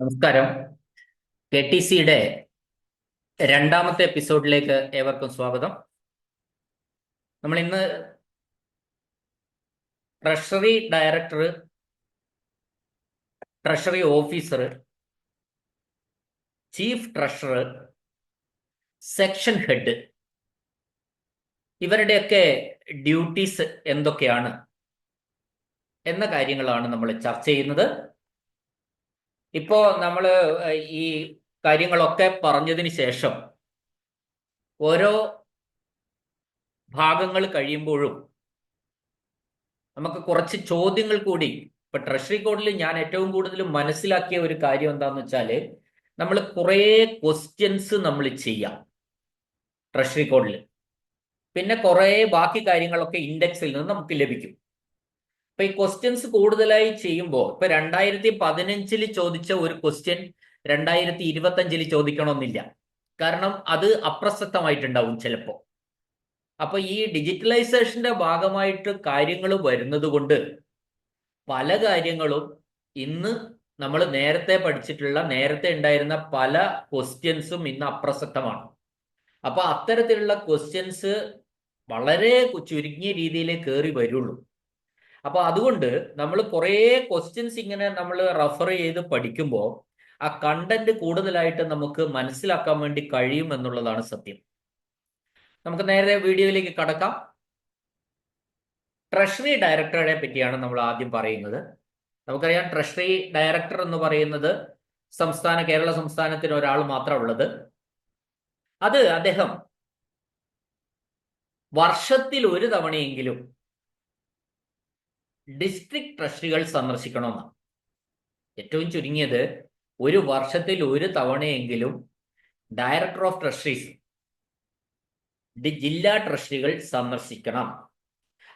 നമസ്കാരം. K T സിയുടെ രണ്ടാമത്തെ എപ്പിസോഡിലേക്ക് ഏവർക്കും സ്വാഗതം. നമ്മൾ ഇന്ന് treasury director treasury officer chief treasurer section head ഇവരുടെയൊക്കെ ഡ്യൂട്ടീസ് എന്തൊക്കെയാണ് എന്ന കാര്യങ്ങളാണ് നമ്മൾ ചർച്ച ചെയ്യുന്നത്. ഇപ്പോ നമ്മൾ ഈ കാര്യങ്ങളൊക്കെ പറഞ്ഞതിന് ശേഷം ഓരോ ഭാഗങ്ങൾ കഴിയുമ്പോഴും നമുക്ക് കുറച്ച് ചോദ്യങ്ങൾ കൂടി ഇപ്പൊ ട്രഷറി കോഡിൽ ഞാൻ ഏറ്റവും കൂടുതൽ മനസ്സിലാക്കിയ ഒരു കാര്യം എന്താന്ന് വെച്ചാൽ നമ്മൾ കുറേ ക്വസ്റ്റ്യൻസ് നമ്മൾ ചെയ്യാം ട്രഷറി കോഡിൽ പിന്നെ കുറേ ബാക്കി കാര്യങ്ങളൊക്കെ ഇൻഡെക്സിൽ നിന്ന് നമുക്ക് ലഭിക്കും. ഇപ്പൊ ഈ ക്വസ്റ്റ്യൻസ് കൂടുതലായി ചെയ്യുമ്പോൾ ഇപ്പൊ രണ്ടായിരത്തി പതിനഞ്ചിൽ ചോദിച്ച ഒരു ക്വസ്റ്റ്യൻ രണ്ടായിരത്തി ഇരുപത്തി അഞ്ചിൽ ചോദിക്കണമെന്നില്ല. കാരണം അത് അപ്രസക്തമായിട്ടുണ്ടാവും ചിലപ്പോ. അപ്പൊ ഈ ഡിജിറ്റലൈസേഷന്റെ ഭാഗമായിട്ട് കാര്യങ്ങൾ വരുന്നത് കൊണ്ട് പല കാര്യങ്ങളും ഇന്ന് നമ്മൾ നേരത്തെ പഠിച്ചിട്ടുള്ള നേരത്തെ ഉണ്ടായിരുന്ന പല ക്വസ്റ്റ്യൻസും ഇന്ന് അപ്രസക്തമാണ്. അപ്പൊ അത്തരത്തിലുള്ള ക്വസ്റ്റ്യൻസ് വളരെ ചുരുങ്ങിയ രീതിയിലേ കയറി വരുള്ളൂ. അപ്പൊ അതുകൊണ്ട് നമ്മൾ കുറേ ക്വസ്റ്റ്യൻസ് ഇങ്ങനെ നമ്മൾ റെഫർ ചെയ്ത് പഠിക്കുമ്പോൾ ആ കണ്ടന്റ് കൂടുതലായിട്ട് നമുക്ക് മനസ്സിലാക്കാൻ വേണ്ടി കഴിയും എന്നുള്ളതാണ് സത്യം. നമുക്ക് നേരെ വീഡിയോയിലേക്ക് കടക്കാം. ട്രഷറി ഡയറക്ടറെ പറ്റിയാണ് നമ്മൾ ആദ്യം പറയുന്നത്. നമുക്കറിയാം ട്രഷറി ഡയറക്ടർ എന്ന് പറയുന്നത് സംസ്ഥാന കേരള സംസ്ഥാനത്തിന് ഒരാൾ മാത്രം ഉള്ളത്. അത് അദ്ദേഹം വർഷത്തിൽ ഒരു തവണയെങ്കിലും ഡിസ്ട്രിക്ട് ട്രഷറികൾ സന്ദർശിക്കണമെന്നാണ്. ഏറ്റവും ചുരുങ്ങിയത് ഒരു വർഷത്തിൽ ഒരു തവണയെങ്കിലും ഡയറക്ടർ ഓഫ് ട്രഷറീസ് ജില്ലാ ട്രഷറികൾ സന്ദർശിക്കണം.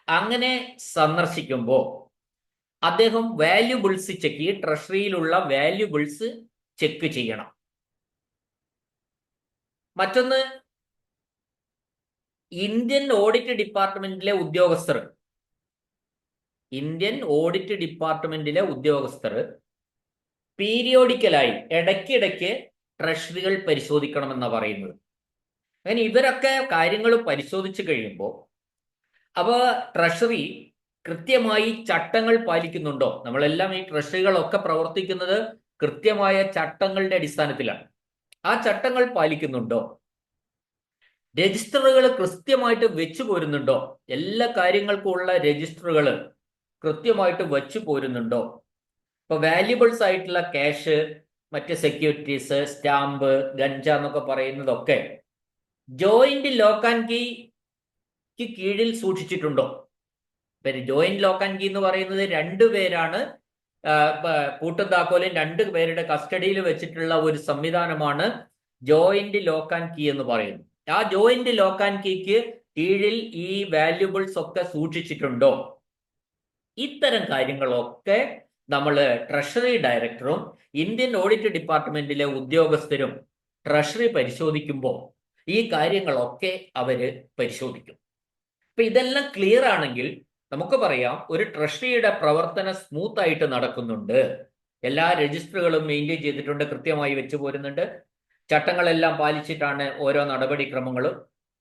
അങ്ങനെ സന്ദർശിക്കുമ്പോൾ അദ്ദേഹം വാല്യുബിൾസ് ചെക്ക് ട്രഷറിയിലുള്ള വാല്യുബിൾസ് ചെക്ക് ചെയ്യണം. മറ്റൊന്ന് ഇന്ത്യൻ ഓഡിറ്റ് ഡിപ്പാർട്ട്മെന്റിലെ ഉദ്യോഗസ്ഥർ ഇന്ത്യൻ ഓഡിറ്റ് ഡിപ്പാർട്ട്മെന്റിലെ ഉദ്യോഗസ്ഥർ പീരിയോഡിക്കലായി ഇടയ്ക്കിടയ്ക്ക് ട്രഷറികൾ പരിശോധിക്കണമെന്ന പറയുന്നത്. അങ്ങനെ ഇവരൊക്കെ കാര്യങ്ങൾ പരിശോധിച്ചു കഴിയുമ്പോൾ അപ്പോൾ ട്രഷറി കൃത്യമായി ചട്ടങ്ങൾ പാലിക്കുന്നുണ്ടോ? നമ്മളെല്ലാം ഈ ട്രഷറികളൊക്കെ പ്രവർത്തിക്കുന്നത് കൃത്യമായ ചട്ടങ്ങളുടെ അടിസ്ഥാനത്തിലാണ്. ആ ചട്ടങ്ങൾ പാലിക്കുന്നുണ്ടോ? രജിസ്റ്ററുകൾ കൃത്യമായിട്ട് വെച്ചു പോരുന്നുണ്ടോ? എല്ലാ കാര്യങ്ങൾക്കും ഉള്ള രജിസ്റ്ററുകൾ കൃത്യമായിട്ട് വച്ചു പോരുന്നുണ്ടോ? ഇപ്പൊ വാല്യുബിൾസ് ആയിട്ടുള്ള ക്യാഷ് മറ്റ് സെക്യൂരിറ്റീസ് സ്റ്റാമ്പ് ഗഞ്ച എന്നൊക്കെ പറയുന്നതൊക്കെ ജോയിന്റ് ലോക്ക് ആൻഡ് കീക്ക് കീഴിൽ സൂക്ഷിച്ചിട്ടുണ്ടോ? ജോയിന്റ് ലോക്ക് ആൻഡ് കീ എന്ന് പറയുന്നത് രണ്ടു പേരാണ് കൂട്ടും താക്കോലും രണ്ട് പേരുടെ കസ്റ്റഡിയിൽ വെച്ചിട്ടുള്ള ഒരു സംവിധാനമാണ് ജോയിന്റ് ലോക്ക് ആൻഡ് കീ എന്ന് പറയുന്നത്. ആ ജോയിന്റ് ലോക്ക് ആൻഡ് കീക്ക് കീഴിൽ ഈ വാല്യുബിൾസ് ഒക്കെ സൂക്ഷിച്ചിട്ടുണ്ടോ? ഇത്തരം കാര്യങ്ങളൊക്കെ നമ്മൾ ട്രഷറി ഡയറക്ടറും ഇന്ത്യൻ ഓഡിറ്റ് ഡിപ്പാർട്ട്മെന്റിലെ ഉദ്യോഗസ്ഥരും ട്രഷറി പരിശോധിക്കുമ്പോൾ ഈ കാര്യങ്ങളൊക്കെ അവർ പരിശോധിക്കും. അപ്പൊ ഇതെല്ലാം ക്ലിയർ ആണെങ്കിൽ നമുക്ക് പറയാം ഒരു ട്രഷറിയുടെ പ്രവർത്തനം സ്മൂത്ത് ആയിട്ട് നടക്കുന്നുണ്ട്. എല്ലാ രജിസ്റ്ററുകളും മെയിന്റെയിൻ ചെയ്തിട്ടുണ്ട് കൃത്യമായി വെച്ചു പോരുന്നുണ്ട്. ചട്ടങ്ങളെല്ലാം പാലിച്ചിട്ടാണ് ഓരോ നടപടിക്രമങ്ങളും.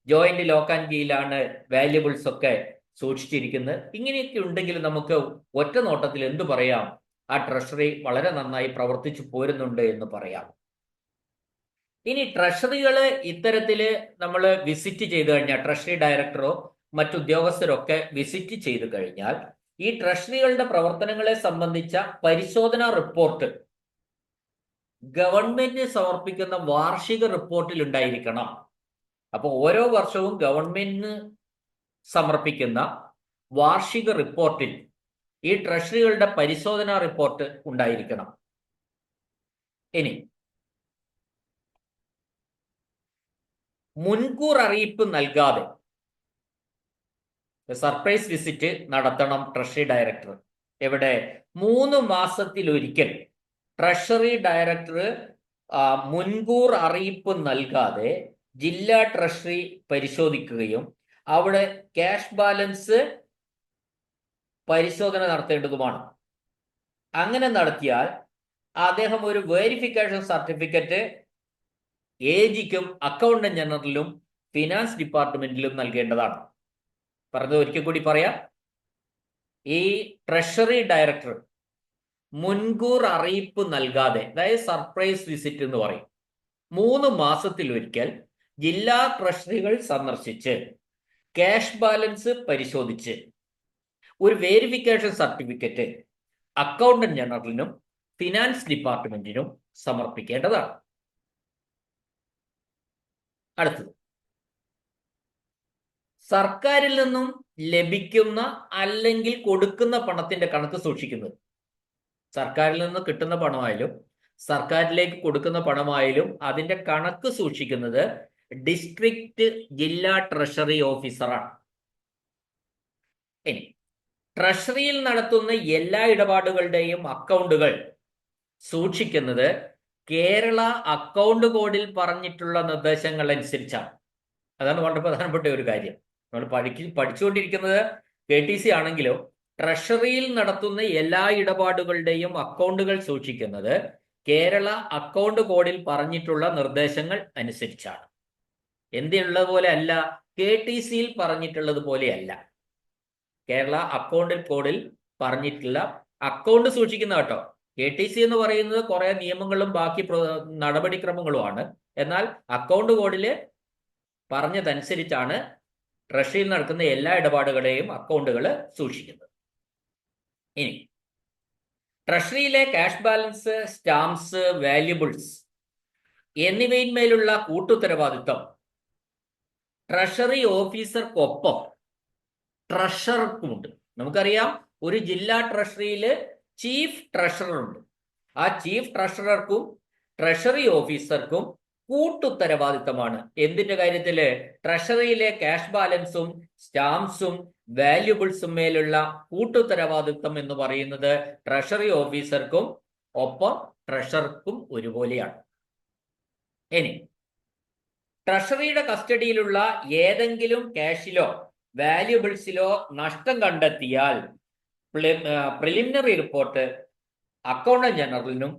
ജോയിന്റ് ലോക്ക് ആൻഡ് കീയിലാണ് വാല്യുബിൾസ് ഒക്കെ സൂക്ഷിച്ചിരിക്കുന്നത്. ഇങ്ങനെയൊക്കെ ഉണ്ടെങ്കിൽ നമുക്ക് ഒറ്റ നോട്ടത്തിൽ എന്തു പറയാം? ആ ട്രഷറി വളരെ നന്നായി പ്രവർത്തിച്ചു പോരുന്നുണ്ട് എന്ന് പറയാം. ഇനി ട്രഷറികൾ ഇത്തരത്തിൽ നമ്മൾ വിസിറ്റ് ചെയ്തു കഴിഞ്ഞാൽ ട്രഷറി ഡയറക്ടറോ മറ്റുദ്യോഗസ്ഥരൊക്കെ വിസിറ്റ് ചെയ്തു കഴിഞ്ഞാൽ ഈ ട്രഷറികളുടെ പ്രവർത്തനങ്ങളെ സംബന്ധിച്ച പരിശോധനാ റിപ്പോർട്ട് ഗവൺമെന്റിന് സമർപ്പിക്കുന്ന വാർഷിക റിപ്പോർട്ടിൽ ഉണ്ടായിരിക്കണം. അപ്പോൾ ഓരോ വർഷവും ഗവൺമെന്റിന് സമർപ്പിക്കുന്ന വാർഷിക റിപ്പോർട്ടിൽ ഈ ട്രഷറികളുടെ പരിശോധനാ റിപ്പോർട്ട് ഉണ്ടായിരിക്കണം. ഇനി മുൻകൂർ അറിയിപ്പ് നൽകാതെ സർപ്രൈസ് വിസിറ്റ് നടത്തണം ട്രഷറി ഡയറക്ടർ. എവിടെ മൂന്ന് മാസത്തിലൊരിക്കൽ ട്രഷറി ഡയറക്ടർ മുൻകൂർ അറിയിപ്പ് നൽകാതെ ജില്ലാ ട്രഷറി പരിശോധിക്കുകയും അവിടെ ക്യാഷ് ബാലൻസ് പരിശോധന നടത്തേണ്ടതുമാണ്. അങ്ങനെ നടത്തിയാൽ അദ്ദേഹം ഒരു വെരിഫിക്കേഷൻ സർട്ടിഫിക്കറ്റ് എ ജിക്കും അക്കൗണ്ടന്റ് ജനറലിലും ഫിനാൻസ് ഡിപ്പാർട്ട്മെന്റിലും നൽകേണ്ടതാണ്. പറഞ്ഞത് ഒരിക്കൽ കൂടി പറയാം. ഈ ട്രഷറി ഡയറക്ടർ മുൻകൂർ അറിയിപ്പ് നൽകാതെ അതായത് സർപ്രൈസ് വിസിറ്റ് എന്ന് പറയും. മൂന്ന് മാസത്തിൽ ഒരിക്കൽ ജില്ലാ ട്രഷറികൾ സന്ദർശിച്ച് ക്യാഷ് ബാലൻസ് പരിശോധിച്ച്. ഒരു വേരിഫിക്കേഷൻ സർട്ടിഫിക്കറ്റ് അക്കൗണ്ടന്റ് ജനറലിനും ഫിനാൻസ് ഡിപ്പാർട്ട്മെന്റിനും സമർപ്പിക്കേണ്ടതാണ്. അടുത്തത്. സർക്കാരിൽ നിന്നും ലഭിക്കുന്ന അല്ലെങ്കിൽ കൊടുക്കുന്ന പണത്തിന്റെ കണക്ക് സൂക്ഷിക്കുന്നത്. സർക്കാരിൽ നിന്ന് കിട്ടുന്ന പണമായാലും സർക്കാരിലേക്ക് കൊടുക്കുന്ന പണമായാലും അതിന്റെ കണക്ക് സൂക്ഷിക്കുന്നത് ഡിസ്ട്രിക്റ്റ് ജില്ലാ ട്രഷറി ഓഫീസറാണ്. ഇനി ട്രഷറിയിൽ നടത്തുന്ന എല്ലാ ഇടപാടുകളുടെയും അക്കൗണ്ടുകൾ സൂക്ഷിക്കുന്നത് കേരള അക്കൗണ്ട് കോഡിൽ പറഞ്ഞിട്ടുള്ള നിർദ്ദേശങ്ങൾ അനുസരിച്ചാണ് അതാണ് വളരെ പ്രധാനപ്പെട്ട ഒരു കാര്യം. നമ്മൾ പഠിക്ക് പഠിച്ചുകൊണ്ടിരിക്കുന്നത് കെ ടി സി ആണെങ്കിലും ട്രഷറിയിൽ നടത്തുന്ന എല്ലാ ഇടപാടുകളുടെയും അക്കൗണ്ടുകൾ സൂക്ഷിക്കുന്നത് കേരള അക്കൗണ്ട് കോഡിൽ പറഞ്ഞിട്ടുള്ള നിർദ്ദേശങ്ങൾ അനുസരിച്ചാണ്. എന്തിനുള്ളത് പോലെ അല്ല കെ ടി സിയിൽ പറഞ്ഞിട്ടുള്ളത് പോലെയല്ല കേരള അക്കൗണ്ടിൽ കോഡിൽ പറഞ്ഞിട്ടുള്ള അക്കൗണ്ട് സൂക്ഷിക്കുന്ന കേട്ടോ. കെ ടി സി എന്ന് പറയുന്നത് കുറെ നിയമങ്ങളും ബാക്കി നടപടിക്രമങ്ങളുമാണ്. എന്നാൽ അക്കൗണ്ട് കോഡിൽ പറഞ്ഞതനുസരിച്ചാണ് ട്രഷറിയിൽ നടക്കുന്ന എല്ലാ ഇടപാടുകളെയും അക്കൗണ്ടുകൾ സൂക്ഷിക്കുന്നത്. ഇനി ട്രഷറിയിലെ ക്യാഷ് ബാലൻസ് സ്റ്റാമ്പ്സ് വാല്യുബിൾസ് എന്നിവയിന്മേലുള്ള കൂട്ടുത്തരവാദിത്വം ട്രഷറി ഓഫീസർക്കൊപ്പം ട്രഷറർക്കുമുണ്ട് നമുക്കറിയാം ഒരു ജില്ലാ ട്രഷറിയിൽ ചീഫ് ട്രഷറർ ഉണ്ട്. ആ ചീഫ് ട്രഷറർക്കും ട്രഷറി ഓഫീസർക്കും കൂട്ടുത്തരവാദിത്തമാണ്. എന്തിന്റെ കാര്യത്തിൽ? ട്രഷറിയിലെ ക്യാഷ് ബാലൻസും സ്റ്റാമ്പ്സും വാല്യുബിൾസും മേലുള്ള കൂട്ടുത്തരവാദിത്തം എന്ന് പറയുന്നത് ട്രഷറി ഓഫീസർക്കും ഒപ്പം ട്രഷർക്കും ഒരുപോലെയാണ്. ഇനി ട്രഷറിയുടെ കസ്റ്റഡിയിലുള്ള ഏതെങ്കിലും ക്യാഷിലോ വാല്യുബിൾസിലോ നഷ്ടം കണ്ടെത്തിയാൽ പ്രിലിമിനറി റിപ്പോർട്ട് അക്കൗണ്ടന്റ് ജനറലിനും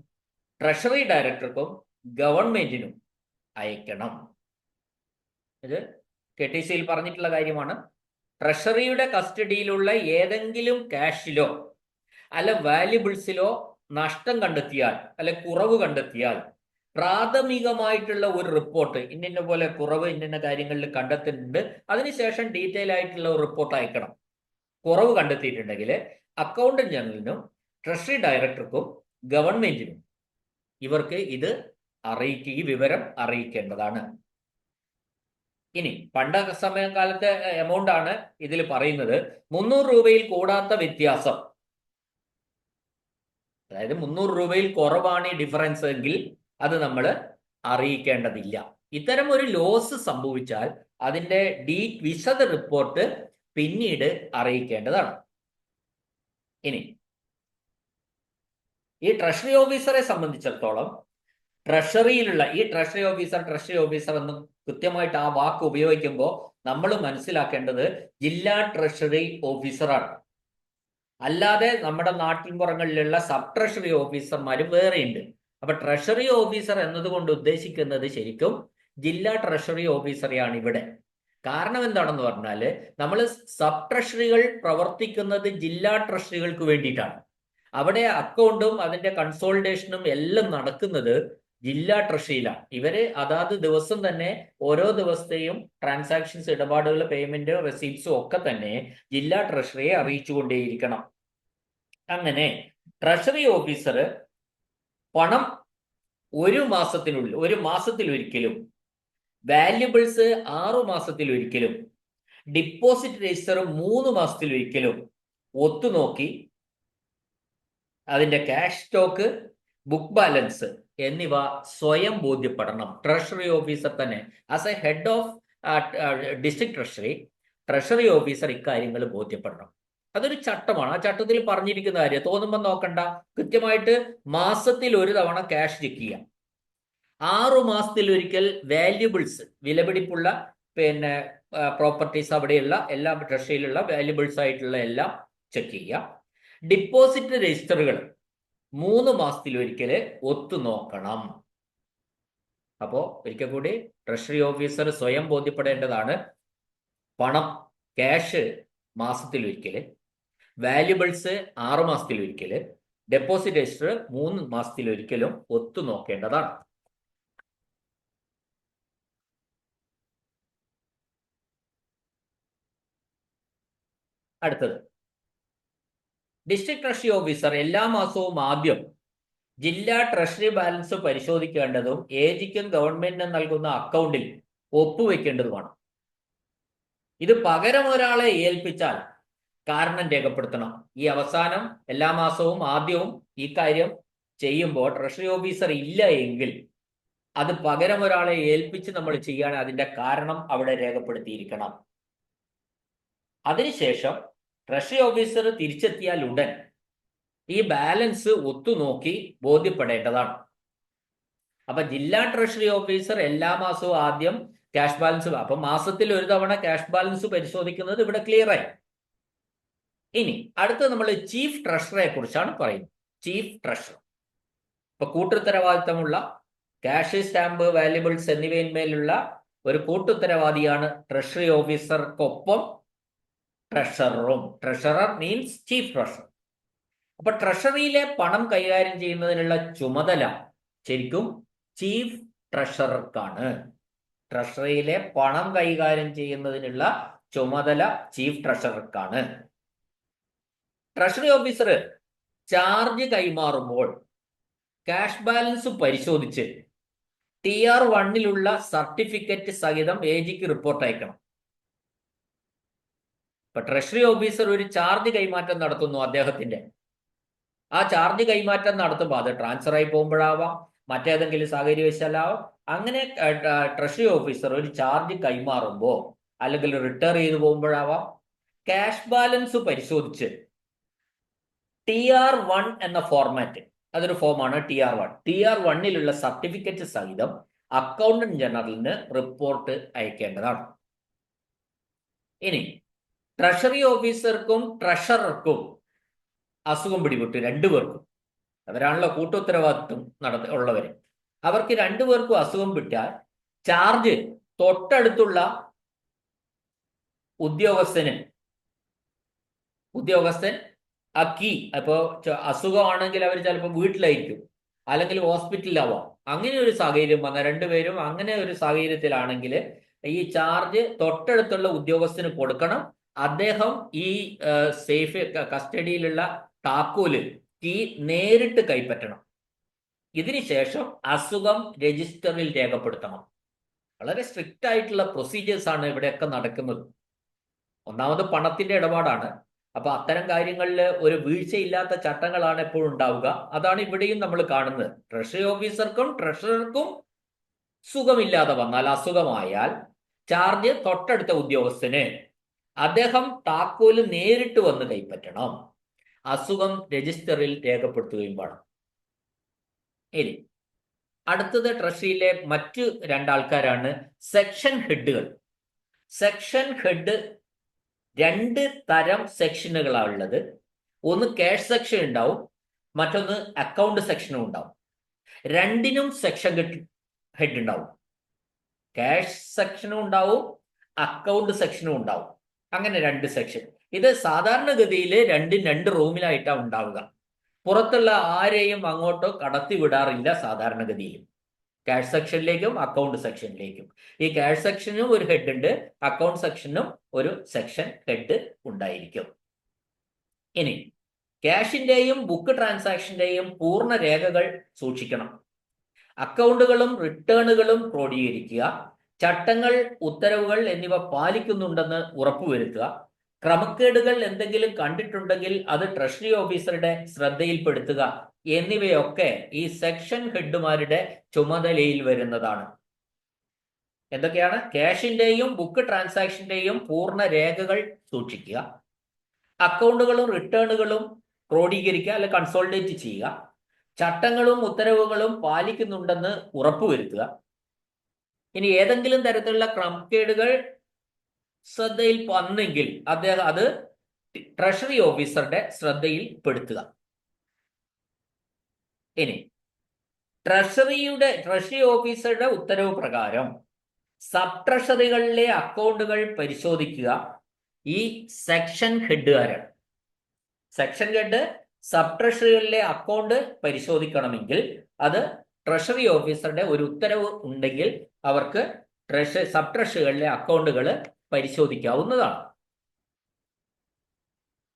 ട്രഷറി ഡയറക്ടർക്കും ഗവൺമെന്റിനും അയക്കണം. ഇത് കെ ടി സിയിൽ പറഞ്ഞിട്ടുള്ള കാര്യമാണ്. ട്രഷറിയുടെ കസ്റ്റഡിയിലുള്ള ഏതെങ്കിലും ക്യാഷിലോ അല്ല വാല്യുബിൾസിലോ നഷ്ടം കണ്ടെത്തിയാൽ അല്ലെ കുറവ് കണ്ടെത്തിയാൽ പ്രാഥമികമായിട്ടുള്ള ഒരു റിപ്പോർട്ട് ഇന്ന പോലെ കുറവ് ഇന്ന കാര്യങ്ങളിൽ കണ്ടെത്തിയിട്ടുണ്ട് അതിനുശേഷം ഡീറ്റെയിൽ ആയിട്ടുള്ള ഒരു റിപ്പോർട്ട് അയക്കണം. കുറവ് കണ്ടെത്തിയിട്ടുണ്ടെങ്കിൽ അക്കൗണ്ടന്റ് ജനറലിനും ട്രഷറി ഡയറക്ടർക്കും ഗവൺമെന്റിനും ഇവർക്ക് ഇത് അറിയിക്കുക ഈ വിവരം അറിയിക്കേണ്ടതാണ്. ഇനി പണ്ട സമയകാലത്തെ എമൗണ്ട് ആണ് ഇതിൽ പറയുന്നത്. മുന്നൂറ് രൂപയിൽ കൂടാത്ത വ്യത്യാസം. അതായത് മുന്നൂറ് രൂപയിൽ കുറവാണ് ഈ ഡിഫറൻസ് എങ്കിൽ അത് നമ്മൾ അറിയിക്കേണ്ടതില്ല. ഇത്തരം ഒരു ലോസ് സംഭവിച്ചാൽ അതിന്റെ ഡീ വിശദ റിപ്പോർട്ട് പിന്നീട് അറിയിക്കേണ്ടതാണ്. ഇനി ഈ ട്രഷറി ഓഫീസറെ സംബന്ധിച്ചിടത്തോളം ട്രഷറിയിലുള്ള ഈ ട്രഷറി ഓഫീസർ ട്രഷറി ഓഫീസർ എന്ന് കൃത്യമായിട്ട് ആ വാക്ക് ഉപയോഗിക്കുമ്പോൾ നമ്മൾ മനസ്സിലാക്കേണ്ടത് ജില്ലാ ട്രഷറി ഓഫീസറാണ് അല്ലാതെ നമ്മുടെ നാട്ടിൻ പുറങ്ങളിലുള്ള സബ് ട്രഷറി ഓഫീസർമാരും വേറെയുണ്ട്. അപ്പൊ ട്രഷറി ഓഫീസർ എന്നതുകൊണ്ട് ഉദ്ദേശിക്കുന്നത് ശരിക്കും ജില്ലാ ട്രഷറി ഓഫീസറെയാണ് ഇവിടെ. കാരണം എന്താണെന്ന് പറഞ്ഞാൽ നമ്മൾ സബ് ട്രഷറികൾ പ്രവർത്തിക്കുന്നത് ജില്ലാ ട്രഷറികൾക്ക് വേണ്ടിയിട്ടാണ്. അവിടെ അക്കൗണ്ടും അതിന്റെ കൺസോൾട്ടേഷനും എല്ലാം നടക്കുന്നത് ജില്ലാ ട്രഷറിയിലാണ് ഇവർ അതാത് ദിവസം തന്നെ ഓരോ ദിവസത്തെയും ട്രാൻസാക്ഷൻസ് ഇടപാടുകൾ പേയ്മെന്റ് റെസീപ്റ്റ്സും ഒക്കെ തന്നെ ജില്ലാ ട്രഷറിയെ അറിയിച്ചുകൊണ്ടേയിരിക്കണം. അങ്ങനെ ട്രഷറി ഓഫീസർ പണം ഒരു മാസത്തിനുള്ളിൽ ഒരു മാസത്തിൽ ഒരിക്കലും വാല്യുബിൾസ് ആറു മാസത്തിൽ ഒരിക്കലും ഡിപ്പോസിറ്റ് രജിസ്റ്റർ മൂന്ന് മാസത്തിൽ ഒരിക്കലും ഒത്തുനോക്കി അതിന്റെ ക്യാഷ് സ്റ്റോക്ക് ബുക്ക് ബാലൻസ് എന്നിവ സ്വയം ബോധ്യപ്പെടണം. ട്രഷറി ഓഫീസർ തന്നെ as a head of district treasury treasury officer ഇക്കാര്യങ്ങൾ ബോധ്യപ്പെടണം. അതൊരു ചട്ടമാണ്. ആ ചട്ടത്തിൽ പറഞ്ഞിരിക്കുന്ന കാര്യം തോന്നുമ്പോൾ നോക്കണ്ട. കൃത്യമായിട്ട് മാസത്തിൽ ഒരു തവണ ക്യാഷ് ചെക്ക് ചെയ്യാം. ആറു മാസത്തിൽ ഒരിക്കൽ വാല്യുബിൾസ് വിലപിടിപ്പുള്ള പിന്നെ പ്രോപ്പർട്ടീസ് അവിടെയുള്ള എല്ലാ ട്രഷറിയിലുള്ള വാല്യുബിൾസ് ആയിട്ടുള്ള എല്ലാം ചെക്ക് ചെയ്യാം. ഡിപ്പോസിറ്റ് രജിസ്റ്ററുകൾ മൂന്ന് മാസത്തിൽ ഒരിക്കൽ ഒത്തു നോക്കണം. അപ്പോൾ ഒരിക്കൽ കൂടി ട്രഷറി ഓഫീസർ സ്വയം ബോധ്യപ്പെടേണ്ടതാണ്. പണം ക്യാഷ് മാസത്തിലൊരിക്കൽ വാല്യുബിൾസ് ആറു മാസത്തിൽ ഒരിക്കൽ ഡെപ്പോസിറ്റ് രജിസ്റ്റർ മൂന്ന് മാസത്തിൽ ഒരിക്കലും ഒത്തു നോക്കേണ്ടതാണ്. അടുത്തത്. ഡിസ്ട്രിക്ട് ട്രഷറി ഓഫീസർ എല്ലാ മാസവും ആദ്യം ജില്ലാ ട്രഷറി ബാലൻസ് പരിശോധിക്കേണ്ടതും ഏജിക്കും ഗവൺമെന്റിനും നൽകുന്ന അക്കൗണ്ടിൽ ഒപ്പുവെക്കേണ്ടതുമാണ്. ഇത് പകരം ഒരാളെ ഏൽപ്പിച്ചാൽ കാരണം രേഖപ്പെടുത്തണം. ഈ അവസാനം എല്ലാ മാസവും ആദ്യവും ഈ കാര്യം ചെയ്യുമ്പോൾ ട്രഷറി ഓഫീസർ ഇല്ല എങ്കിൽ അത് പകരം ഒരാളെ ഏൽപ്പിച്ച് നമ്മൾ ചെയ്യാണ് അതിന്റെ കാരണം അവിടെ രേഖപ്പെടുത്തിയിരിക്കണം. അതിനുശേഷം ട്രഷറി ഓഫീസർ തിരിച്ചെത്തിയാൽ ഉടൻ ഈ ബാലൻസ് ഒത്തുനോക്കി ബോധ്യപ്പെടേണ്ടതാണ്. അപ്പൊ ജില്ലാ ട്രഷറി ഓഫീസർ എല്ലാ മാസവും ആദ്യം ക്യാഷ് ബാലൻസ് അപ്പൊ മാസത്തിൽ ഒരു തവണ ക്യാഷ് ബാലൻസ് പരിശോധിക്കുന്നത് ഇവിടെ ക്ലിയർ ആയി. ഇനി അടുത്ത് നമ്മൾ ചീഫ് ട്രഷറെ കുറിച്ചാണ് പറയുന്നത്. ചീഫ് ട്രഷറർ ഇപ്പൊ കൂട്ടുത്തരവാദിത്തമുള്ള ക്യാഷ് സ്റ്റാമ്പ് വാല്യുബിൾസ് എന്നിവയിന്മേലുള്ള ഒരു കൂട്ടുത്തരവാദിയാണ് ട്രഷറി ഓഫീസർക്കൊപ്പം ട്രഷററും ട്രഷറർ മീൻസ് ചീഫ് ട്രഷറർ അപ്പൊ ട്രഷറിയിലെ പണം കൈകാര്യം ചെയ്യുന്നതിനുള്ള ചുമതല ശരിക്കും ചീഫ് ട്രഷറർക്കാണ് ട്രഷറിയിലെ പണം കൈകാര്യം ചെയ്യുന്നതിനുള്ള ചുമതല ചീഫ് ട്രഷറർക്കാണ് ട്രഷറി ഓഫീസർ ചാർജ് കൈമാറുമ്പോൾ ക്യാഷ് ബാലൻസ് പരിശോധിച്ച് ടി ആർ വണ്ണിലുള്ള സർട്ടിഫിക്കറ്റ് സഹിതം എ ജിക്ക് റിപ്പോർട്ട് അയക്കണം. ഇപ്പൊ ട്രഷറി ഓഫീസർ ഒരു ചാർജ് കൈമാറ്റം നടത്തുന്നു അദ്ദേഹത്തിന്റെ. ആ ചാർജ് കൈമാറ്റം നടത്തുമ്പോൾ അത് ട്രാൻസ്ഫർ ആയി പോകുമ്പോഴാവാം മറ്റേതെങ്കിലും സാഹചര്യവശാലാവാം. അങ്ങനെ ട്രഷറി ഓഫീസർ ഒരു ചാർജ് കൈമാറുമ്പോൾ അല്ലെങ്കിൽ റിട്ടയർ ചെയ്തു പോകുമ്പോഴാവാം ക്യാഷ് ബാലൻസ് പരിശോധിച്ച് ടി ആർ വൺ എന്ന ഫോർമാറ്റ് അതൊരു ഫോമാണ് T R one T R വണ്ണിലുള്ള certificate സഹിതം അക്കൗണ്ടന്റ് ജനറലിന് റിപ്പോർട്ട് അയക്കേണ്ടതാണ്. ഇനി ട്രഷറി ഓഫീസർക്കും ട്രഷറർക്കും അസുഖം പിടിപെട്ടു രണ്ടുപേർക്കും അവരാണല്ലോ കൂട്ടുത്തരവാദിത്വം നടത്ത ഉള്ളവര്. അവർക്ക് രണ്ടുപേർക്കും അസുഖം പിട്ടാൽ ചാർജ് തൊട്ടടുത്തുള്ള ഉദ്യോഗസ്ഥന് ഉദ്യോഗസ്ഥൻ ആ കീ അപ്പോ അസുഖമാണെങ്കിൽ അവർ ചിലപ്പോൾ വീട്ടിലായിരിക്കും. അല്ലെങ്കിൽ ഹോസ്പിറ്റലിലാവാം. അങ്ങനെ ഒരു സാഹചര്യം വന്ന രണ്ടുപേരും അങ്ങനെ ഒരു സാഹചര്യത്തിലാണെങ്കിൽ ഈ ചാർജ് തൊട്ടടുത്തുള്ള ഉദ്യോഗസ്ഥന് കൊടുക്കണം. അദ്ദേഹം ഈ സേഫ് കസ്റ്റഡിയിലുള്ള താക്കോൽ കീ നേരിട്ട് കൈപ്പറ്റണം. ഇതിനുശേഷം അസുഖം രജിസ്റ്ററിൽ രേഖപ്പെടുത്തണം. വളരെ സ്ട്രിക്റ്റ് ആയിട്ടുള്ള പ്രൊസീജിയേഴ്സ് ആണ് ഇവിടെയൊക്കെ നടക്കുന്നത്. ഒന്നാമത് പണത്തിന്റെ ഇടപാടാണ്. അപ്പൊ അത്തരം കാര്യങ്ങളിൽ ഒരു വീഴ്ചയില്ലാത്ത ചട്ടങ്ങളാണ് എപ്പോഴും ഉണ്ടാവുക. അതാണ് ഇവിടെയും നമ്മൾ കാണുന്നത്. ട്രഷറി ഓഫീസർക്കും ട്രഷറർക്കും സുഖമില്ലാതെ വന്നാൽ അസുഖമായാൽ ചാർജ് തൊട്ടടുത്ത ഉദ്യോഗസ്ഥന് അദ്ദേഹം താക്കോൽ നേരിട്ട് വന്ന് കൈപ്പറ്റണം. അസുഖം രജിസ്റ്ററിൽ രേഖപ്പെടുത്തുകയും വേണം. ഇനി അടുത്തത് ട്രഷറിയിലെ മറ്റു രണ്ടാൾക്കാരാണ് സെക്ഷൻ ഹെഡുകൾ സെക്ഷൻ ഹെഡ് രണ്ട് തരം സെക്ഷനുകളാണ് ഉള്ളത്. ഒന്ന് ക്യാഷ് സെക്ഷൻ ഉണ്ടാവും മറ്റൊന്ന് അക്കൗണ്ട് സെക്ഷനും ഉണ്ടാവും. രണ്ടിനും സെക്ഷൻ ഹെഡ് ഉണ്ടാവും. ക്യാഷ് സെക്ഷനും ഉണ്ടാവും അക്കൗണ്ട് സെക്ഷനും ഉണ്ടാവും. അങ്ങനെ രണ്ട് സെക്ഷൻ ഇത് സാധാരണഗതിയിൽ രണ്ടും രണ്ട് റൂമിലായിട്ടാണ് ഉണ്ടാവുക. പുറത്തുള്ള ആരെയും അങ്ങോട്ടോ കടത്തി വിടാറില്ല സാധാരണഗതിയിൽ. ക്യാഷ് സെക്ഷനിലേക്കും അക്കൗണ്ട് സെക്ഷനിലേക്കും ഈ ക്യാഷ് സെക്ഷനും ഒരു ഹെഡ് ഉണ്ട്. അക്കൗണ്ട് സെക്ഷനും ഒരു സെക്ഷൻ ഹെഡ് ഉണ്ടായിരിക്കും. ഇനി ക്യാഷിന്റെയും ബുക്ക് ട്രാൻസാക്ഷന്റെയും പൂർണ രേഖകൾ സൂക്ഷിക്കണം. അക്കൗണ്ടുകളും റിട്ടേണുകളും ക്രോഡീകരിക്കുക. ചട്ടങ്ങൾ ഉത്തരവുകൾ എന്നിവ പാലിക്കുന്നുണ്ടെന്ന് ഉറപ്പുവരുത്തുക. ക്രമക്കേടുകൾ എന്തെങ്കിലും കണ്ടിട്ടുണ്ടെങ്കിൽ അത് ട്രഷറി ഓഫീസറുടെ ശ്രദ്ധയിൽപ്പെടുത്തുക. എന്നിവയൊക്കെ ഈ സെക്ഷൻ ഹെഡുമാരുടെ ചുമതലയിൽ വരുന്നതാണ്. എന്തൊക്കെയാണ്? ക്യാഷിന്റെയും ബുക്ക് ട്രാൻസാക്ഷന്റെയും പൂർണ രേഖകൾ സൂക്ഷിക്കുക. അക്കൗണ്ടുകളും റിട്ടേണുകളും ക്രോഡീകരിക്കുക അല്ലെ കൺസോൾട്ടേറ്റ് ചെയ്യുക. ചട്ടങ്ങളും ഉത്തരവുകളും പാലിക്കുന്നുണ്ടെന്ന് ഉറപ്പുവരുത്തുക. ഇനി ഏതെങ്കിലും തരത്തിലുള്ള ക്രമക്കേടുകൾ ശ്രദ്ധയിൽ വന്നെങ്കിൽ അദ്ദേഹം അത് ട്രഷറി ഓഫീസറുടെ ശ്രദ്ധയിൽ പെടുത്തുക. ഇനി ട്രഷറിയുടെ ട്രഷറി ഓഫീസറുടെ ഉത്തരവ് പ്രകാരം സബ് ട്രഷറികളിലെ അക്കൗണ്ടുകൾ പരിശോധിക്കുക. ഈ സെക്ഷൻ ഹെഡുകാരാണ്. സെക്ഷൻ ഹെഡ് സബ് ട്രഷറികളിലെ അക്കൗണ്ട് പരിശോധിക്കണമെങ്കിൽ അത് ട്രഷറി ഓഫീസറുടെ ഒരു ഉത്തരവ് ഉണ്ടെങ്കിൽ അവർക്ക് ട്രഷ സബ് ട്രഷറികളിലെ അക്കൗണ്ടുകൾ പരിശോധിക്കാവുന്നതാണ്.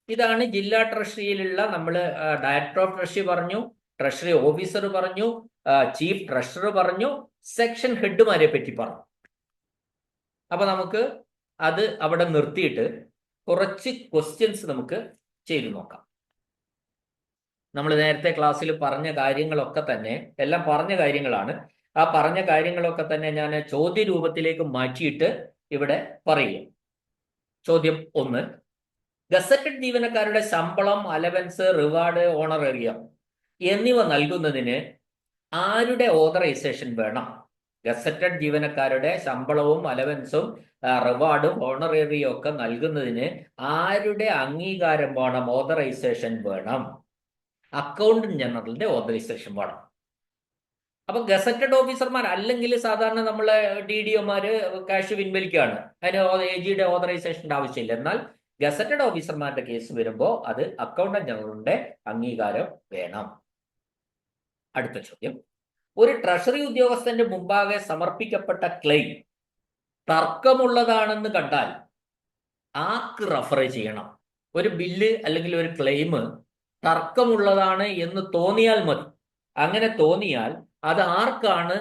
ഇതാണ് ജില്ലാ ട്രഷറിയിലുള്ള നമ്മൾ ഡയറക്ടർ ഓഫ് ട്രഷറി പറഞ്ഞു. ട്രഷറി ഓഫീസർ പറഞ്ഞു ചീഫ് ട്രഷറർ പറഞ്ഞു സെക്ഷൻ ഹെഡുമാരെ പറ്റി പറഞ്ഞു. അപ്പൊ നമുക്ക് അത് അവിടെ നിർത്തിയിട്ട് കുറച്ച് ക്വസ്റ്റ്യൻസ് നമുക്ക് ചെയ്തു നോക്കാം. നമ്മൾ നേരത്തെ ക്ലാസ്സിൽ പറഞ്ഞ കാര്യങ്ങളൊക്കെ തന്നെ എല്ലാം പറഞ്ഞ കാര്യങ്ങളാണ്. ആ പറഞ്ഞ കാര്യങ്ങളൊക്കെ തന്നെ ഞാൻ ചോദ്യ രൂപത്തിലേക്ക് മാറ്റിയിട്ട് ഇവിടെ പറയുക. ചോദ്യം ഒന്ന് ഗസറ്റഡ് ജീവനക്കാരുടെ ശമ്പളം അലവൻസ് റിവാർഡ് ഓണറേറിയ എന്നിവ നൽകുന്നതിന് ആരുടെ ഓതറൈസേഷൻ വേണം? ഗസറ്റഡ് ജീവനക്കാരുടെ ശമ്പളവും അലവൻസും റിവാർഡും ഓണറേറിയും ഒക്കെ നൽകുന്നതിന് ആരുടെ അംഗീകാരം വേണം? ഓതറൈസേഷൻ വേണം. അക്കൗണ്ടന്റ് ജനറലിന്റെ ഓതറൈസേഷൻ വേണം. അപ്പൊ ഗസറ്റഡ് ഓഫീസർമാർ അല്ലെങ്കിൽ സാധാരണ നമ്മളെ ഡി ഡി ഒമാര് ക്യാഷ് പിൻവലിക്കുകയാണ് അതിന് എ ജിയുടെ ഓതറൈസേഷന്റെ ആവശ്യമില്ല. എന്നാൽ ഗസറ്റഡ് ഓഫീസർമാരുടെ കേസ് വരുമ്പോൾ അത് അക്കൗണ്ടന്റ് ജനറലിന്റെ അംഗീകാരം വേണം. അടുത്ത ചോദ്യം. ഒരു ട്രഷറി ഉദ്യോഗസ്ഥന്റെ മുമ്പാകെ സമർപ്പിക്കപ്പെട്ട ക്ലെയിം തർക്കമുള്ളതാണെന്ന് കണ്ടാൽ ആർക്ക് റഫർ ചെയ്യണം? ഒരു ബില്ല് അല്ലെങ്കിൽ ഒരു ക്ലെയിം തർക്കമുള്ളതാണ് എന്ന് തോന്നിയാൽ മതി. അങ്ങനെ തോന്നിയാൽ അത് ആർക്കാണ്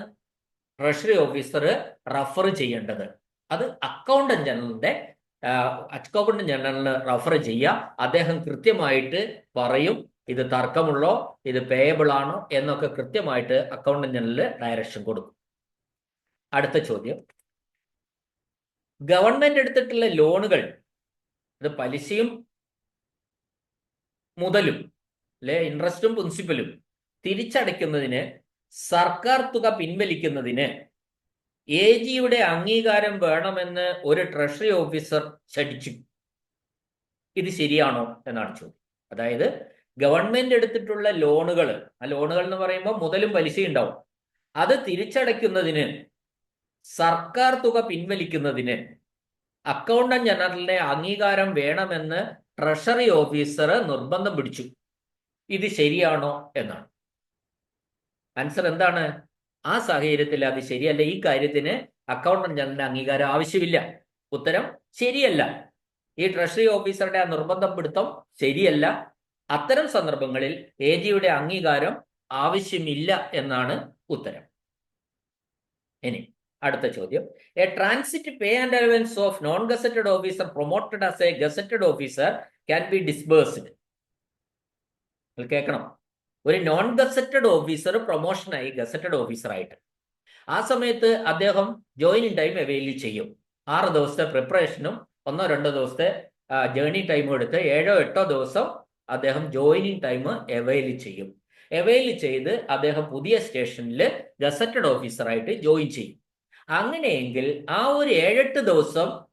ട്രഷറി ഓഫീസർ റഫർ ചെയ്യേണ്ടത്? അത് അക്കൗണ്ടന്റ് ജനറലിന്റെ അക്കൗണ്ടന്റ് ജനറലിന് റഫർ ചെയ്യുക അദ്ദേഹം കൃത്യമായിട്ട് പറയും. ഇത് തർക്കമുള്ളോ ഇത് പേയബിൾ ആണോ എന്നൊക്കെ കൃത്യമായിട്ട് അക്കൗണ്ടന്റ് ജനറലിന് ഡയറക്ഷൻ കൊടുക്കും. അടുത്ത ചോദ്യം. ഗവൺമെന്റ് എടുത്തിട്ടുള്ള ലോണുകൾ ഇത് പലിശയും മുതലും അല്ലെ ഇൻട്രസ്റ്റും പ്രിൻസിപ്പലും തിരിച്ചടയ്ക്കുന്നതിന് സർക്കാർ തുക പിൻവലിക്കുന്നതിന് എ ജിയുടെ അംഗീകാരം വേണമെന്ന് ഒരു ട്രഷറി ഓഫീസർ ശഠിച്ചു. ഇത് ശരിയാണോ എന്നാണ് ചോദ്യം. അതായത് ഗവൺമെന്റ് എടുത്തിട്ടുള്ള ലോണുകൾ ആ ലോണുകൾ എന്ന് പറയുമ്പോൾ മുതലും പലിശയും ഉണ്ടാവും. അത് തിരിച്ചടയ്ക്കുന്നതിന് സർക്കാർ തുക പിൻവലിക്കുന്നതിന് അക്കൗണ്ടന്റ് ജനറലിന്റെ അംഗീകാരം വേണമെന്ന് ട്രഷറി ഓഫീസർ നിർബന്ധം പിടിച്ചു. ഇത് ശരിയാണോ എന്നാണ്. ആൻസർ എന്താണ്? ആ സാഹചര്യത്തിൽ അത് ശരിയല്ല. ഈ കാര്യത്തിന് അക്കൗണ്ടന്റ് ജനറലിന്റെ അംഗീകാരം ആവശ്യമില്ല. ഉത്തരം ശരിയല്ല. ഈ ട്രഷറി ഓഫീസറുടെ ആ നിർബന്ധം പിടുത്തം ശരിയല്ല. അത്തരം സന്ദർഭങ്ങളിൽ എ ജിയുടെ അംഗീകാരം ആവശ്യമില്ല എന്നാണ് ഉത്തരം. ഇനി അടുത്ത ചോദ്യം. A transit pay and allowance of non gazetted officer promoted as a gazetted officer can be disbursed കേൾക്കണം. ഒരു നോൺ ഗസറ്റഡ് ഓഫീസർ പ്രൊമോഷനായി ഗസറ്റഡ് ഓഫീസറായിട്ട് ആ സമയത്ത് അദ്ദേഹം ജോയിനിങ് ടൈം അവൈൽ ചെയ്യും. ആറ് ദിവസത്തെ പ്രിപ്പറേഷനും ഒന്നോ രണ്ടോ ദിവസത്തെ ജേണി ടൈമും എടുത്ത് ഏഴോ എട്ടോ ദിവസം അദ്ദേഹം ജോയിനിങ് ടൈം അവൈൽ ചെയ്യും. അവൈൽ ചെയ്ത് അദ്ദേഹം പുതിയ സ്റ്റേഷനിൽ ഗസറ്റഡ് ഓഫീസറായിട്ട് ജോയിൻ ചെയ്യും. അങ്ങനെയെങ്കിൽ ആ ഒരു ഏഴെട്ട് ദിവസം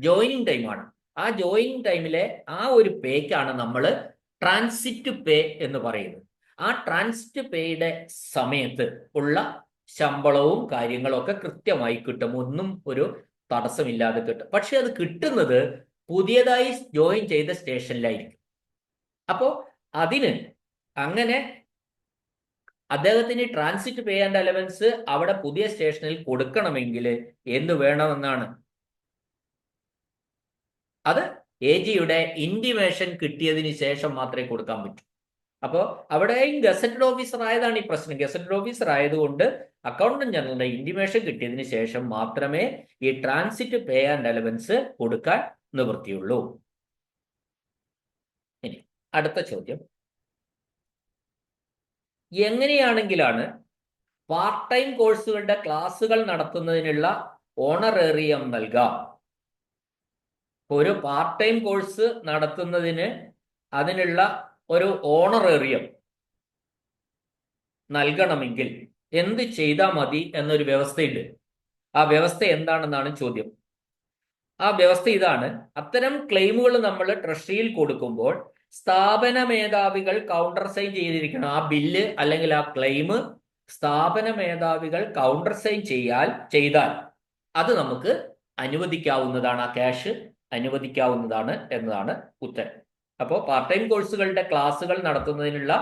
ജോയിനിങ് ടൈമാണ് ആ ജോയിനിങ് ടൈമിലെ ആ ഒരു പേക്കാണ് നമ്മൾ ട്രാൻസിറ്റ് പേ എന്ന് പറയുന്നത്. ആ ട്രാൻസിറ്റ് പേയുടെ സമയത്ത് ഉള്ള ശമ്പളവും കാര്യങ്ങളൊക്കെ കൃത്യമായി കിട്ടും. ഒന്നും ഒരു തടസ്സമില്ലാതെ കിട്ടും. പക്ഷെ അത് കിട്ടുന്നത് പുതിയതായി ജോയിൻ ചെയ്ത സ്റ്റേഷനിലായിരിക്കും. അപ്പോൾ അതിന് അങ്ങനെ അദ്ദേഹത്തിന് ട്രാൻസിറ്റ് പേ ആൻഡ് അലവൻസ് അവിടെ പുതിയ സ്റ്റേഷനിൽ കൊടുക്കണമെങ്കിൽ എന്ത് വേണമെന്നാണ്? അത് എ ജിയുടെ ഇന്റിമേഷൻ കിട്ടിയതിന് ശേഷം മാത്രമേ കൊടുക്കാൻ പറ്റൂ. അപ്പോൾ അവിടെയും ഗസറ്റഡ് ഓഫീസർ ആയതാണ് ഈ പ്രശ്നം. ഗസറ്റഡ് ഓഫീസർ ആയതുകൊണ്ട് അക്കൗണ്ടന്റ് ജനറലിന്റെ ഇന്റിമേഷൻ കിട്ടിയതിന് ശേഷം മാത്രമേ ഈ ട്രാൻസിറ്റ് പേ ആൻഡ് അലവൻസ് കൊടുക്കാൻ നിവൃത്തിയുള്ളൂ. അടുത്ത ചോദ്യം. എങ്ങനെയാണെങ്കിലാണ് പാർട്ട് ടൈം കോഴ്സുകളുടെ ക്ലാസുകൾ നടത്തുന്നതിനുള്ള ഓണറേറിയം നൽകാം? ഒരു പാർട്ട് ടൈം കോഴ്സ് നടത്തുന്നതിന് അതിനുള്ള ഒരു ഓണറേറിയം നൽകണമെങ്കിൽ എന്ത് ചെയ്താൽ മതി എന്നൊരു വ്യവസ്ഥയുണ്ട്. ആ വ്യവസ്ഥ എന്താണെന്നാണ് ചോദ്യം. ആ വ്യവസ്ഥ ഇതാണ്. അത്തരം ക്ലെയിമുകൾ നമ്മൾ ട്രഷറിയിൽ കൊടുക്കുമ്പോൾ സ്ഥാപന മേധാവികൾ കൗണ്ടർ സൈൻ ചെയ്തിരിക്കണം. ആ ബില്ല് അല്ലെങ്കിൽ ആ ക്ലെയിം സ്ഥാപന മേധാവികൾ കൗണ്ടർ സൈൻ ചെയ്യാൽ ചെയ്താൽ അത് നമുക്ക് അനുവദിക്കാവുന്നതാണ്. ആ ക്യാഷ് അനുവദിക്കാവുന്നതാണ് എന്നതാണ് ഉത്തരം. അപ്പോൾ പാർട്ട് ടൈം കോഴ്സുകളുടെ ക്ലാസ്സുകൾ നടത്തുന്നതിനുള്ള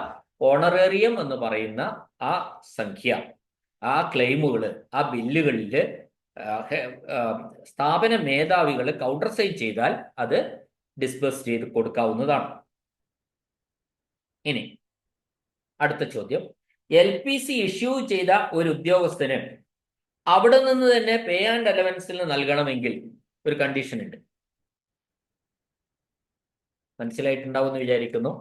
ഓണറേറിയം എന്ന് പറയുന്ന ആ സംഖ്യ ആ ക്ലെയിമുകൾ ആ ബില്ലുകളിൽ സ്ഥാപന മേധാവികൾ കൗണ്ടർ സൈൻ ചെയ്താൽ അത് ഡിസ്ബേഴ്സ് ചെയ്ത് കൊടുക്കാവുന്നതാണ്. ഇനി അടുത്ത ചോദ്യം. എൽ പി സി ഇഷ്യൂ ചെയ്ത ഒരു ഉദ്യോഗസ്ഥന് അവിടെ നിന്ന് തന്നെ പേ ആൻഡ് അലവൻസിൽ നൽകണമെങ്കിൽ ഒരു കണ്ടീഷൻ ഉണ്ട്. മനസ്സിലായിട്ടുണ്ടാവും എന്ന് വിചാരിക്കുന്നു.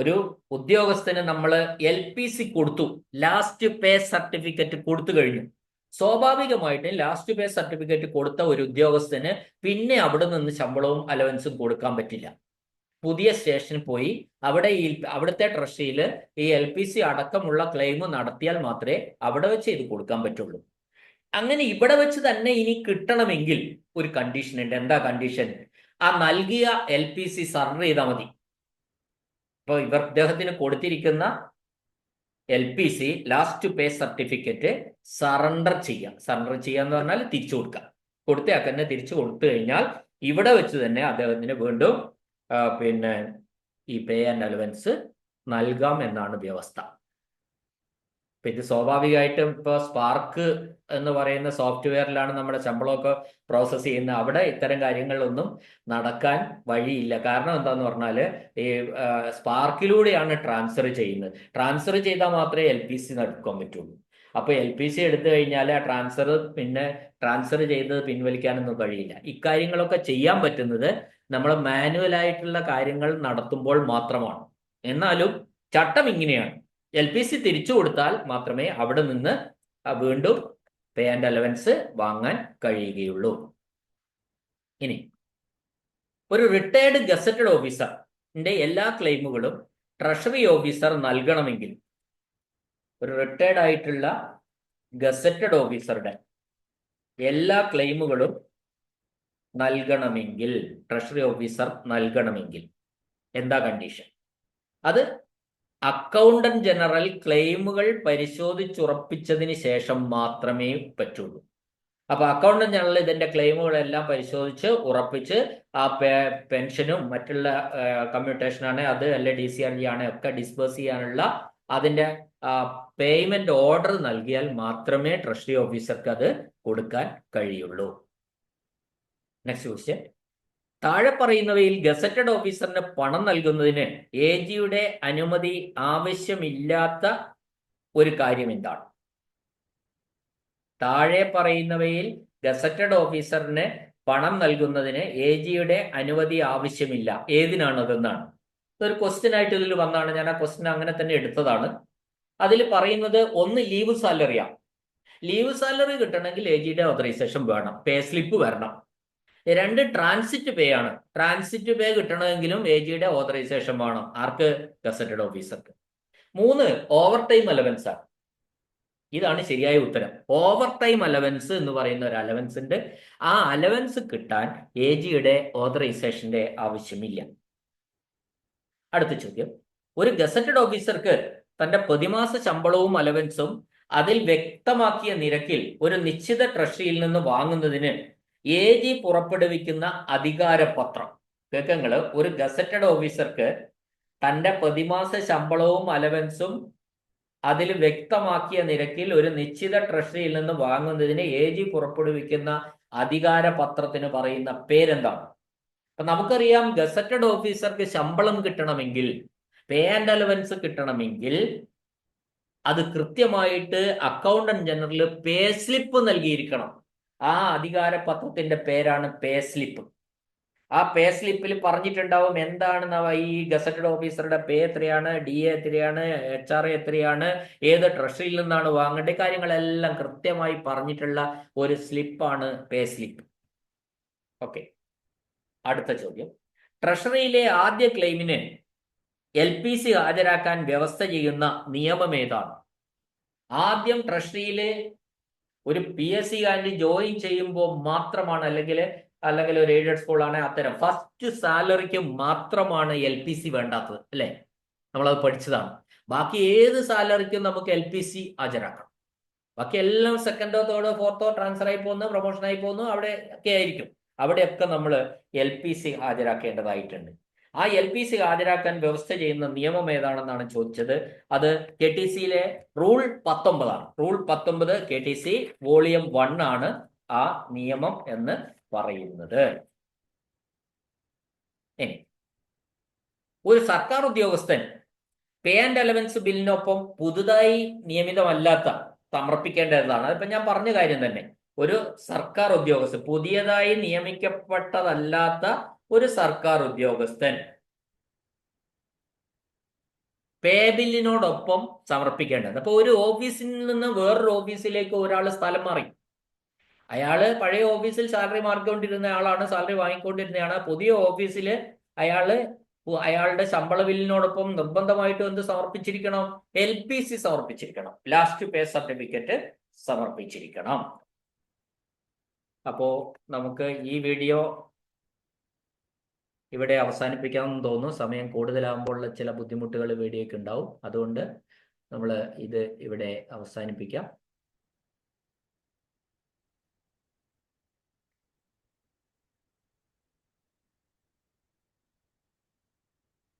ഒരു ഉദ്യോഗസ്ഥന് നമ്മൾ എൽ പി സി കൊടുത്തു ലാസ്റ്റ് പേ സർട്ടിഫിക്കറ്റ് കൊടുത്തു കഴിഞ്ഞു. സ്വാഭാവികമായിട്ട് ലാസ്റ്റ് പേ സർട്ടിഫിക്കറ്റ് കൊടുത്ത ഒരു ഉദ്യോഗസ്ഥന് പിന്നെ അവിടെ നിന്ന് ശമ്പളവും അലവൻസും കൊടുക്കാൻ പറ്റില്ല. പുതിയ സ്റ്റേഷനിൽ പോയി അവിടെ ഈ അവിടുത്തെ ട്രഷറിയിൽ ഈ എൽ പി സി അടക്കമുള്ള ക്ലെയിം നടത്തിയാൽ മാത്രമേ അവിടെ വെച്ച് ഇത് കൊടുക്കാൻ പറ്റുള്ളൂ. അങ്ങനെ ഇവിടെ വെച്ച് തന്നെ ഇനി കിട്ടണമെങ്കിൽ ഒരു കണ്ടീഷൻ ഉണ്ട്. എന്താ കണ്ടീഷൻ ആ നൽകിയ എൽ പി സി സർവ് ചെയ്താൽ മതി. ഇപ്പോൾ ഇവർ ഇദ്ദേഹത്തിന് കൊടുത്തിരിക്കുന്ന L P C last pay certificate surrender ചെയ്യാം സറണ്ടർ ചെയ്യുക എന്ന് പറഞ്ഞാൽ തിരിച്ചു കൊടുക്കാം കൊടുത്തയാൾക്ക് തന്നെ തിരിച്ചു കൊടുത്തു കഴിഞ്ഞാൽ ഇവിടെ വെച്ച് തന്നെ അദ്ദേഹത്തിന് വീണ്ടും പിന്നെ ഈ പേ ആൻഡ് അലവൻസ് നൽകാം എന്നാണ് വ്യവസ്ഥ. ഇത് സ്വാഭാവികമായിട്ടും ഇപ്പൊ സ്പാർക്ക് എന്ന് പറയുന്ന സോഫ്റ്റ്വെയറിലാണ് നമ്മുടെ ശമ്പളമൊക്കെ പ്രോസസ്സ് ചെയ്യുന്നത്. അവിടെ ഇത്തരം കാര്യങ്ങളൊന്നും നടക്കാൻ വഴിയില്ല. കാരണം എന്താന്ന് പറഞ്ഞാൽ ഈ സ്പാർക്കിലൂടെയാണ് ട്രാൻസ്ഫർ ചെയ്യുന്നത്. ട്രാൻസ്ഫർ ചെയ്താൽ മാത്രമേ എൽ പി സി നടക്കാൻ പറ്റുള്ളൂ. അപ്പൊ എൽ പി സി എടുത്തു കഴിഞ്ഞാൽ ആ ട്രാൻസ്ഫർ പിന്നെ ട്രാൻസ്ഫർ ചെയ്തത് പിൻവലിക്കാനൊന്നും കഴിയില്ല. ഇക്കാര്യങ്ങളൊക്കെ ചെയ്യാൻ പറ്റുന്നത് നമ്മൾ മാനുവൽ ആയിട്ടുള്ള കാര്യങ്ങൾ നടത്തുമ്പോൾ മാത്രമാണ്. എന്നാലും ചട്ടം ഇങ്ങനെയാണ്. എൽ പി സി തിരിച്ചു കൊടുത്താൽ മാത്രമേ അവിടെ നിന്ന് വീണ്ടും പേ ആൻഡ് അലവൻസ് വാങ്ങാൻ കഴിയുകയുള്ളൂ. ഇനി ഒരു റിട്ടയർഡ് ഗസറ്റഡ് ഓഫീസറിന്റെ എല്ലാ ക്ലെയിമുകളും ട്രഷറി ഓഫീസർ നൽകണമെങ്കിൽ ഒരു റിട്ടയർഡ് ആയിട്ടുള്ള ഗസറ്റഡ് ഓഫീസറുടെ എല്ലാ ക്ലെയിമുകളും നൽകണമെങ്കിൽ ട്രഷറി ഓഫീസർ നൽകണമെങ്കിൽ. എന്താ കണ്ടീഷൻ അത് അക്കൗണ്ടന്റ് ജനറൽ ക്ലെയിമുകൾ പരിശോധിച്ചുറപ്പിച്ചതിന് ശേഷം മാത്രമേ പറ്റുള്ളൂ. അപ്പൊ അക്കൗണ്ടന്റ് ജനറൽ ഇതിന്റെ ക്ലെയിമുകളെല്ലാം പരിശോധിച്ച് ഉറപ്പിച്ച് ആ പെൻഷനും മറ്റുള്ള കമ്മ്യൂട്ടേഷൻ ആണ് അത് അല്ലെ ഡി സി ആർ ജി ആണ് ഒക്കെ ഡിസ്ബേഴ്സ് ചെയ്യാനുള്ള അതിന്റെ പേയ്മെന്റ് ഓർഡർ നൽകിയാൽ മാത്രമേ ട്രഷറി ഓഫീസർക്ക് അത് കൊടുക്കാൻ കഴിയുള്ളൂ. നെക്സ്റ്റ് ക്വസ്റ്റ്യൻ താഴെ പറയുന്നവയിൽ ഗസറ്റഡ് ഓഫീസറിന് പണം നൽകുന്നതിന് എ ജിയുടെ അനുമതി ആവശ്യമില്ലാത്ത ഒരു കാര്യം എന്താണ്? താഴെ പറയുന്നവയിൽ ഗസറ്റഡ് ഓഫീസറിന് പണം നൽകുന്നതിന് എ ജിയുടെ അനുമതി ആവശ്യമില്ല. ഏതിനാണ് അതെന്നാണ്? ഇതൊരു ക്വസ്റ്റ്യൻ ആയിട്ട് ഇതിൽ വന്നാണ്. ഞാൻ ആ ക്വസ്റ്റ്യൻ അങ്ങനെ തന്നെ എടുത്തതാണ്. അതിൽ പറയുന്നത് ഒന്ന് ലീവ് സാലറിയാണ് ലീവ് സാലറി കിട്ടണമെങ്കിൽ എ ജിയുടെ ഓതറൈസേഷൻ വേണം. പേ സ്ലിപ്പ് വരണം. രണ്ട് ട്രാൻസിറ്റ് പേ ആണ്. ട്രാൻസിറ്റ് പേ കിട്ടണമെങ്കിലും എ ജിയുടെ ഓതറൈസേഷൻ വേണം. ആർക്ക്? ഗസറ്റഡ് ഓഫീസർക്ക്. മൂന്ന് ഓവർ ടൈം അലവൻസ് ആണ്. ഇതാണ് ശരിയായ ഉത്തരം. ഓവർ ടൈം അലവൻസ് എന്ന് പറയുന്ന ഒരു അലവൻസ് ഉണ്ട്. ആ അലവൻസ് കിട്ടാൻ എ ജിയുടെ ഓതറൈസേഷന്റെ ആവശ്യമില്ല. അടുത്ത ചോദ്യം. ഒരു ഗസറ്റഡ് ഓഫീസർക്ക് തന്റെ പ്രതിമാസ ശമ്പളവും അലവൻസും അതിൽ വ്യക്തമാക്കിയ നിരക്കിൽ ഒരു നിശ്ചിത ട്രഷറിയിൽ നിന്ന് വാങ്ങുന്നതിന് എ ജി പുറപ്പെടുവിക്കുന്ന അധികാരപത്രം. കേക്കങ്ങൾ ഒരു ഗസറ്റഡ് ഓഫീസർക്ക് തന്റെ പ്രതിമാസ ശമ്പളവും അലവൻസും അതിൽ വ്യക്തമാക്കിയ നിരക്കിൽ ഒരു നിശ്ചിത ട്രഷറിയിൽ നിന്ന് വാങ്ങുന്നതിന് എ ജി പുറപ്പെടുവിക്കുന്ന അധികാര പത്രത്തിന് പറയുന്ന പേരെന്താണ് അപ്പൊ നമുക്കറിയാം ഗസറ്റഡ് ഓഫീസർക്ക് ശമ്പളം കിട്ടണമെങ്കിൽ പേ ആൻഡ് അലവൻസ് കിട്ടണമെങ്കിൽ അത് കൃത്യമായിട്ട് അക്കൗണ്ടന്റ് ജനറൽ പേ സ്ലിപ്പ് നൽകിയിരിക്കണം. ആ അധികാര പത്രത്തിന്റെ പേരാണ് പേ സ്ലിപ്പ്. ആ പേ സ്ലിപ്പിൽ പറഞ്ഞിട്ടുണ്ടാവും എന്താണ് ഈ ഗസറ്റഡ് ഓഫീസറുടെ പേ എത്രയാണ് ഡി എ എത്രയാണ് എച്ച് ആർ എത്രയാണ് ഏത് ട്രഷറിയിൽ നിന്നാണ് വാങ്ങേണ്ട കാര്യങ്ങളെല്ലാം കൃത്യമായി പറഞ്ഞിട്ടുള്ള ഒരു സ്ലിപ്പാണ് പേ സ്ലിപ്പ്. ഓക്കെ. അടുത്ത ചോദ്യം. ട്രഷറിയിലെ ആദ്യ ക്ലെയിമിന് എൽ പി സി ഹാജരാക്കാൻ വ്യവസ്ഥ ചെയ്യുന്ന നിയമം ഏതാണ്? ആദ്യം ട്രഷറിയിലെ ഒരു പി എസ് സി കാരന് ജോയിൻ ചെയ്യുമ്പോൾ മാത്രമാണ് അല്ലെങ്കിൽ അല്ലെങ്കിൽ ഒരു എയ്ഡഡ് സ്കൂളാണ് അത്തരം. ഫസ്റ്റ് സാലറിക്ക് മാത്രമാണ് എൽ പി സി വേണ്ടാത്തത് അല്ലേ? നമ്മളത് പഠിച്ചതാണ്. ബാക്കി ഏത് സാലറിക്കും നമുക്ക് എൽ പി സി ഹാജരാക്കണം ബാക്കി എല്ലാം സെക്കൻഡോ തേർഡോ ഫോർത്തോ ട്രാൻസ്ഫർ ആയി പോകുന്നു പ്രൊമോഷൻ ആയി പോകുന്നു അവിടെ ഒക്കെ ആയിരിക്കും. അവിടെയൊക്കെ നമ്മൾ എൽ പി സി ഹാജരാക്കേണ്ടതായിട്ടുണ്ട്. ആ എൽ പി സി ഹാജരാക്കാൻ വ്യവസ്ഥ ചെയ്യുന്ന നിയമം ഏതാണെന്നാണ് ചോദിച്ചത്? അത് കെ ടി സിയിലെ റൂൾ പത്തൊമ്പതാണ്. റൂൾ പത്തൊമ്പത് K T C volume one ആണ് ആ നിയമം എന്ന് പറയുന്നത്. ഇനി ഒരു സർക്കാർ ഉദ്യോഗസ്ഥൻ പേ ആൻഡ് അലവൻസ് ബില്ലിനൊപ്പം പുതുതായി നിയമിതമല്ലാത്ത സമർപ്പിക്കേണ്ടതാണ് അതിപ്പോ ഞാൻ പറഞ്ഞ കാര്യം തന്നെ. ഒരു സർക്കാർ ഉദ്യോഗസ്ഥൻ പുതിയതായി നിയമിക്കപ്പെട്ടതല്ലാത്ത ഒരു സർക്കാർ ഉദ്യോഗസ്ഥൻ പേ ബില്ലിനോടൊപ്പം സമർപ്പിക്കേണ്ടത്. അപ്പൊ ഒരു ഓഫീസിൽ നിന്ന് വേറൊരു ഓഫീസിലേക്ക് ഒരാൾ സ്ഥലം മാറി. അയാൾ പഴയ ഓഫീസിൽ സാലറി മാറിക്കൊണ്ടിരുന്ന ആളാണ് സാലറി വാങ്ങിക്കൊണ്ടിരുന്നയാണ് പുതിയ ഓഫീസിൽ അയാൾ അയാളുടെ ശമ്പള ബില്ലിനോടൊപ്പം നിർബന്ധമായിട്ടും എന്ത് സമർപ്പിച്ചിരിക്കണം? എൽ പി സി സമർപ്പിച്ചിരിക്കണം. ലാസ്റ്റ് പേ സർട്ടിഫിക്കറ്റ് സമർപ്പിച്ചിരിക്കണം. അപ്പോ നമുക്ക് ഈ വീഡിയോ ഇവിടെ അവസാനിപ്പിക്കാമെന്ന് തോന്നുന്നു. സമയം കൂടുതലാകുമ്പോൾ ചില ബുദ്ധിമുട്ടുകൾ വീഡിയോയ്ക്ക് ഉണ്ടാവും. അതുകൊണ്ട് നമ്മൾ ഇത് ഇവിടെ അവസാനിപ്പിക്കാം.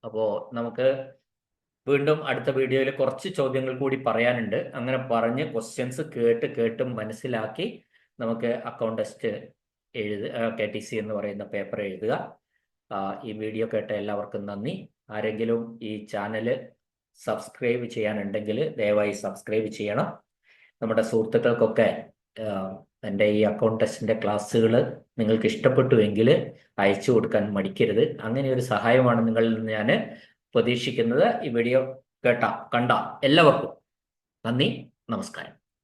അപ്പോൾ നമുക്ക് വീണ്ടും അടുത്ത വീഡിയോയിൽ കുറച്ച് ചോദ്യങ്ങൾ കൂടി പറയാനുണ്ട്. അങ്ങനെ പറഞ്ഞ് ക്വസ്റ്റ്യൻസ് കേട്ട് കേട്ട് മനസ്സിലാക്കി നമുക്ക് അക്കൗണ്ടസ്റ്റ് എഴുത് കെ ടി സി എന്ന് പറയുന്ന പേപ്പർ എഴുതുക. ഈ വീഡിയോ കേട്ട എല്ലാവർക്കും നന്ദി. ആരെങ്കിലും ഈ ചാനൽ സബ്സ്ക്രൈബ് ചെയ്യാനുണ്ടെങ്കിൽ ദയവായി സബ്സ്ക്രൈബ് ചെയ്യണം. നമ്മുടെ സുഹൃത്തുക്കൾക്കൊക്കെ എന്റെ ഈ അക്കൗണ്ട് ടെസ്റ്റിന്റെ ക്ലാസ്സുകൾ നിങ്ങൾക്ക് ഇഷ്ടപ്പെട്ടുവെങ്കിൽ അയച്ചു കൊടുക്കാൻ മടിക്കരുത്. അങ്ങനെ ഒരു സഹായമാണ് നിങ്ങളിൽ നിന്ന് ഞാൻ പ്രതീക്ഷിക്കുന്നത്. ഈ വീഡിയോ കേട്ട കണ്ട എല്ലാവർക്കും നന്ദി. നമസ്കാരം.